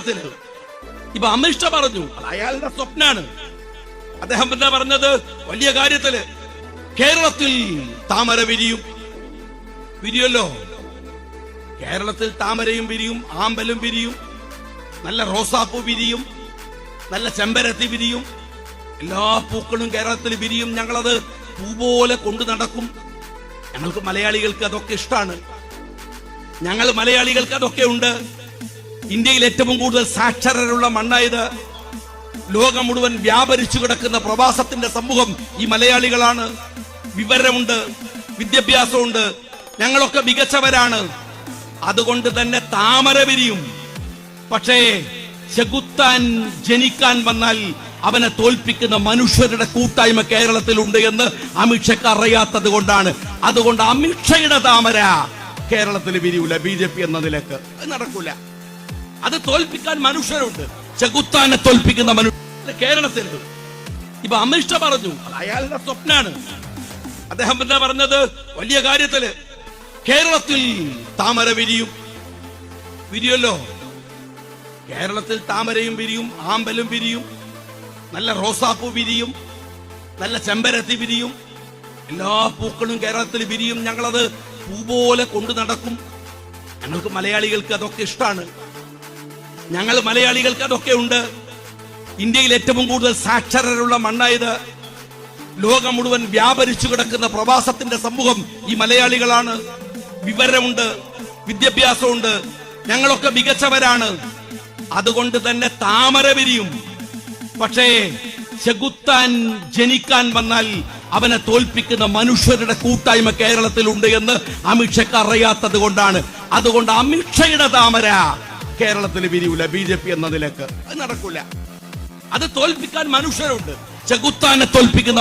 കേരളത്തിൽ ഇപ്പൊ അമിഷ്ട പറഞ്ഞു അയാളുടെ സ്വപ്നാണ്. അദ്ദേഹം എന്താ പറഞ്ഞത്? വലിയ കാര്യത്തിൽ കേരളത്തിൽ താമര വിരിയും. വിരിയല്ലോ? കേരളത്തിൽ താമരയും വിരിയും ആമ്പലും വിരിയും നല്ല റോസാപ്പൂ വിരിയും നല്ല ചെമ്പരത്തി വിരിയും. എല്ലാ പൂക്കളും കേരളത്തിൽ വിരിയും. ഞങ്ങളത് പൂ പോലെ കൊണ്ടു നടക്കും. ഞങ്ങൾക്ക് മലയാളികൾക്ക് അതൊക്കെ ഇഷ്ടമാണ് ഞങ്ങൾ മലയാളികൾക്ക് അതൊക്കെ ഉണ്ട്. ഇന്ത്യയിൽ ഏറ്റവും കൂടുതൽ സാക്ഷരരുള്ള മണ്ണായത് ലോകം മുഴുവൻ വ്യാപരിച്ചു കിടക്കുന്ന പ്രവാസത്തിന്റെ സമൂഹം ഈ മലയാളികളാണ്. വിവരമുണ്ട് വിദ്യാഭ്യാസമുണ്ട് ഞങ്ങളൊക്കെ മികച്ചവരാണ്. അതുകൊണ്ട് തന്നെ താമര വിരിയും. പക്ഷേ ചെകുത്താൻ ജനിക്കാൻ വന്നാൽ അവനെ തോൽപ്പിക്കുന്ന മനുഷ്യരുടെ കൂട്ടായ്മ കേരളത്തിലുണ്ട് എന്ന് അമിത്ഷയ്ക്ക് അറിയാത്തത് കൊണ്ടാണ്. അതുകൊണ്ട് അമിത്ഷയുടെ താമര കേരളത്തിൽ വിരിയൂല ബി ജെ പി എന്ന നിലയ്ക്ക്. നടക്കൂല. അത് തോൽപ്പിക്കാൻ മനുഷ്യരുണ്ട്. ചെകുത്താനെ തോൽപ്പിക്കുന്ന മനുഷ്യ കേരളത്തിലുണ്ട്. ഇപ്പൊ അമിത്ഷാ പറഞ്ഞു അയാളുടെ സ്വപ്നാണ്. അദ്ദേഹം എന്താ പറഞ്ഞത്? വലിയ കാര്യത്തിൽ കേരളത്തിൽ താമര വിരിയും. വിരിയല്ലോ? കേരളത്തിൽ താമരയും വിരിയും ആമ്പലും വിരിയും നല്ല റോസാപ്പൂ വിരിയും നല്ല ചെമ്പരത്തി വിരിയും. എല്ലാ പൂക്കളും കേരളത്തിൽ വിരിയും. ഞങ്ങളത് പൂ പോലെ കൊണ്ടു നടക്കും. ഞങ്ങൾക്ക് മലയാളികൾക്ക് അതൊക്കെ ഇഷ്ടമാണ് ഞങ്ങൾ മലയാളികൾക്ക് അതൊക്കെ ഉണ്ട്. ഇന്ത്യയിൽ ഏറ്റവും കൂടുതൽ സാക്ഷരരുള്ള മണ്ണായത് ലോകം മുഴുവൻ വ്യാപരിച്ചു കിടക്കുന്ന പ്രവാസത്തിന്റെ സമൂഹം ഈ മലയാളികളാണ്. വിവരമുണ്ട് വിദ്യാഭ്യാസമുണ്ട് ഞങ്ങളൊക്കെ മികച്ചവരാണ്. അതുകൊണ്ട് തന്നെ താമര വിരിയും. പക്ഷേ ചെകുത്താൻ ജനിക്കാൻ വന്നാൽ അവനെ തോൽപ്പിക്കുന്ന മനുഷ്യരുടെ കൂട്ടായ്മ കേരളത്തിലുണ്ട് എന്ന് അമിത്ഷയ്ക്ക് അറിയാത്തത് കൊണ്ടാണ്. അതുകൊണ്ട് അമിത്ഷയുടെ താമര കേരളത്തിൽ വിരിയൂല ബി ജെ പി എന്ന നിലയ്ക്ക്. അത് നടക്കൂല. അത് തോൽപ്പിക്കാൻ മനുഷ്യരുണ്ട്. ചെകുത്താനെ തോൽപ്പിക്കുന്ന